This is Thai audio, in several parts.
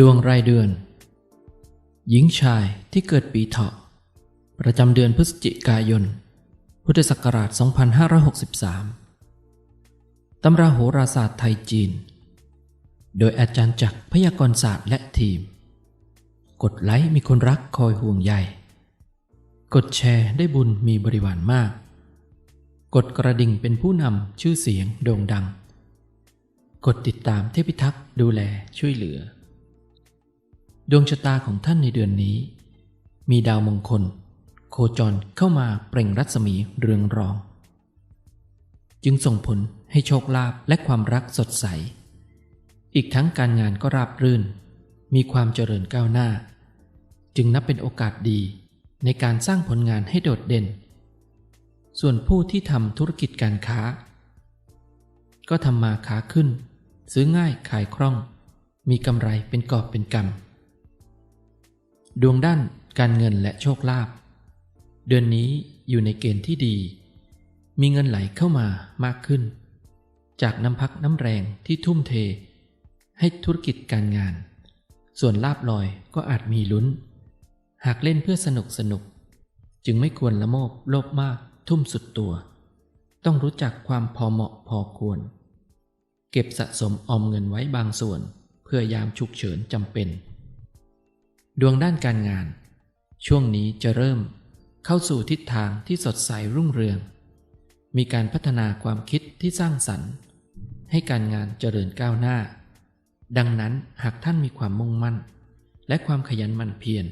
ดวงรายเดือน หญิงชายที่เกิดปีเถาะ ประจำเดือนพฤศจิกายน พุทธศักราช 2563 ตำราโหราศาสตร์ไทยจีน โดยอาจารย์จักรพยากรศาสตร์และทีม กดไลค์มีคนรักคอยห่วงใย กดแชร์ได้บุญมีบริวารมาก กดกระดิ่งเป็นผู้นำชื่อเสียงโด่งดัง กดติดตามเทพิทักษ์ดูแลช่วยเหลือ ดวงชะตาของท่านในเดือนนี้ มีดาวมงคล โคจรเข้ามาเปล่งรัศมีเรืองรอง จึงส่งผลให้โชคลาภและความรักสดใส อีกทั้งการงานก็ราบรื่น มีความเจริญก้าวหน้า จึงนับเป็นโอกาสดีในการสร้างผลงานให้โดดเด่น ส่วนผู้ที่ทำธุรกิจการค้า ก็ทำมาค้าขึ้น ซื้อง่ายขายคล่อง มีกำไรเป็นกอบเป็นกำ ดวงด้านการเงินและโชคลาภเดือนนี้อยู่ในเกณฑ์ที่ดี มีเงินไหลเข้ามามากขึ้น จากน้ำพักน้ำแรงที่ทุ่มเท ให้ธุรกิจการงาน ส่วนลาบลอยก็อาจมีลุ้น หากเล่นเพื่อสนุกสนุก จึงไม่ควรละโมบโลภมากทุ่มสุดตัว ต้องรู้จักความพอเหมาะพอควร เก็บสะสมออมเงินไว้บางส่วน เพื่อยามฉุกเฉินจำเป็น ดวงด้านการงาน ช่วงนี้จะเริ่มเข้าสู่ทิศทางที่สดใสรุ่งเรือง มีการพัฒนาความคิดที่สร้างสรรค์ ให้การงานเจริญก้าวหน้า ดังนั้นหากท่านมีความมุ่งมั่น และความขยันหมั่นเพียร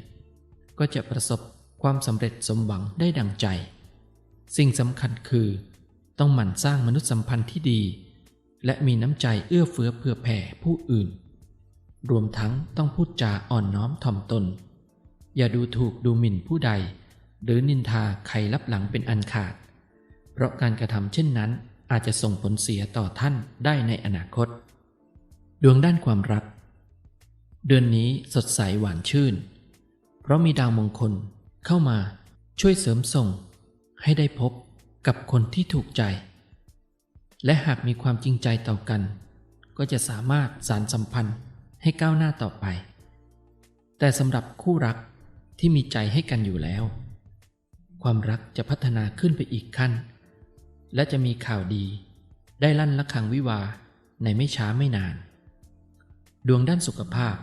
ก็จะประสบความสำเร็จสมหวังได้ดังใจ สิ่งสำคัญคือ ต้องหมั่นสร้างมนุษยสัมพันธ์ที่ดี และมีน้ำใจเอื้อเฟื้อเผื่อแผ่ผู้อื่น รวมทั้งต้องพูดจาอ่อนน้อมถ่อมตน อย่าดูถูกดูหมิ่นผู้ใด หรือนินทาใครลับหลังเป็นอันขาด เพราะการกระทำเช่นนั้นอาจจะส่งผลเสียต่อท่านได้ในอนาคต ดวงด้านความรัก เดือนนี้สดใสหวานชื่น เพราะมีดาวมงคลเข้ามาช่วยเสริมส่ง ให้ได้พบกับคนที่ถูกใจ และหากมีความจริงใจต่อกัน ก็จะสามารถสารสัมพันธ์ ให้ก้าวหน้าต่อไป แต่สำหรับคู่รักที่มีใจให้กันอยู่แล้ว ความรักจะพัฒนาขึ้นไปอีกขั้น และจะมีข่าวดีได้ลั่นละคังวิวาในไม่ช้าไม่นาน ดวงด้านสุขภาพ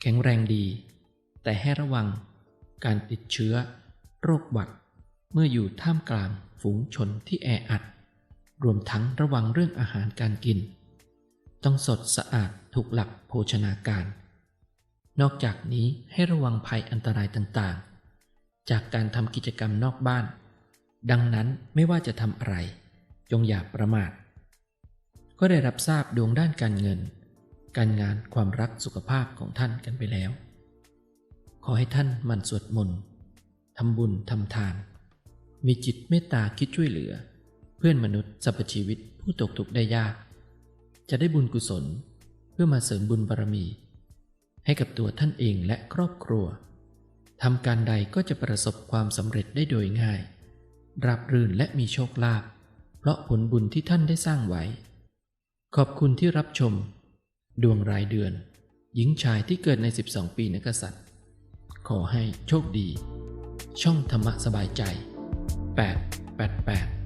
แข็งแรงดี แต่ให้ระวังการติดเชื้อ โรคหวัด เมื่ออยู่ท่ามกลางฝูงชนที่แออัด รวมทั้งระวังเรื่องอาหารการกิน ต้องสดสะอาดถูกหลักโภชนาการ นอกจากนี้ให้ระวังภัยอันตรายต่างๆ จากการทำกิจกรรมนอกบ้าน ดังนั้นไม่ว่าจะทำอะไร จงอย่าประมาท ก็ได้รับทราบดวงด้านการเงิน การงานความรักสุขภาพของท่านกันไปแล้ว ขอให้ท่านหมั่นสวดมนต์ทำบุญทำทาน มีจิตเมตตาคิดช่วยเหลือ เพื่อนมนุษย์สรรพชีวิตผู้ตกทุกข์ได้ยาก จะได้บุญกุศลเพื่อมาเสริมบุญบารมี ให้กับตัวท่านเองและครอบครัวทำการใดก็จะประสบความสำเร็จได้โดยง่าย ราบรื่นและมีโชคลาภเพราะผลบุญที่ท่านได้สร้างไว้ ขอบคุณที่รับชม ดวงรายเดือน หญิงชายที่เกิดใน 12 ปีนักษัตริย์ ขอให้โชคดี ช่องธรรมะสบายใจ 888